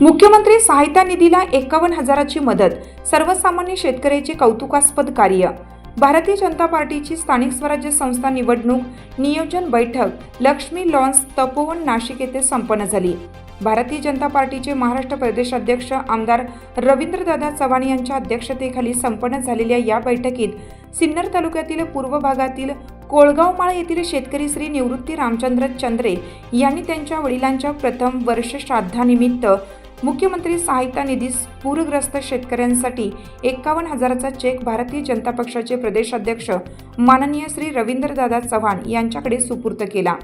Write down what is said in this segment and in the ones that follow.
मुख्यमंत्री सहायता निधीला एकावन्न हजाराची मदत सर्वसामान्य शेतकऱ्याचे कौतुकास्पद कार्य. भारतीय जनता पार्टीची स्थानिक स्वराज्य संस्था निवडणूक नियोजन बैठक लक्ष्मी लॉन्स तपोवन नाशिक येथे संपन्न झाली. भारतीय जनता पार्टीचे महाराष्ट्र प्रदेश अध्यक्ष आमदार रवींद्रदादा चव्हाण यांच्या अध्यक्षतेखाली संपन्न झालेल्या या बैठकीत सिन्नर तालुक्यातील पूर्व भागातील कोळगावमाळ येथील शेतकरी श्री निवृत्ती रामचंद्र चंद्रे यांनी त्यांच्या वडिलांच्या प्रथम वर्ष श्राद्धानिमित्त मुख्यमंत्री सहायता निधीस पूरग्रस्त शेतकऱ्यांसाठी एकावन्न हजाराचा चेक भारतीय जनता पक्षाचे प्रदेशाध्यक्ष माननीय श्री रवींद्रदादा चव्हाण यांच्याकडे सुपूर्त केला.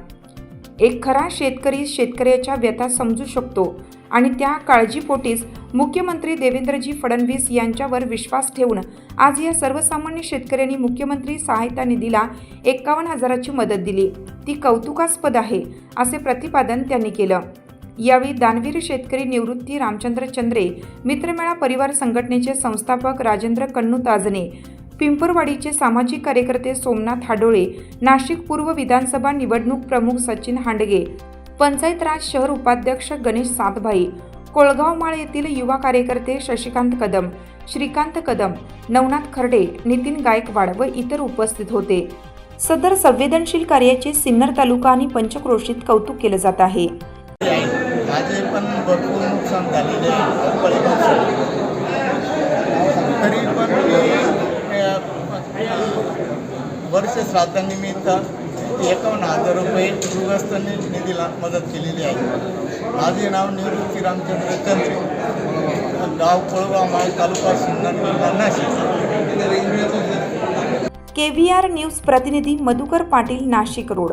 एक खरा शेतकरी शेतकऱ्याच्या व्यथा समजू शकतो आणि त्या काळजीपोटीच मुख्यमंत्री देवेंद्रजी फडणवीस यांच्यावर विश्वास ठेवून आज या सर्वसामान्य शेतकऱ्यांनी मुख्यमंत्री सहायता निधीला एकावन्न हजाराची मदत दिली. ती कौतुकास्पद आहे असे प्रतिपादन त्यांनी केलं. यावेळी दानवीर शेतकरी निवृत्ती रामचंद्र चंद्रे मित्रमेळा परिवार संघटनेचे संस्थापक राजेंद्र कन्नू ताजने पिंपरवाडीचे सामाजिक कार्यकर्ते सोमनाथ हाडोळे नाशिक पूर्व विधानसभा निवडणूक प्रमुख सचिन हांडगे पंचायत राज शहर उपाध्यक्ष गणेश सातभाई कोळगावमाळ येथील युवा कार्यकर्ते शशिकांत कदम श्रीकांत कदम नवनाथ खर्डे नितीन गायकवाड व इतर उपस्थित होते. सदर संवेदनशील कार्याचे सिन्नर तालुका आणि पंचक्रोशीत कौतुक केलं जात आहे. माझे पण भरपूर नुकसान झालेले आहे तरी पण मी वर्ष श्राद्धानिमित्त एकावन्न हजार रुपये गृहस्थांनी निधीला मदत केलेली आहे. माझे नाव निवृत्ती रामचंद्र चंद्रे. गाव कोळगाव माळ तालुका Sinnar Nashik. K V R news प्रतिनिधी मधुकर पाटील नाशिक रोड.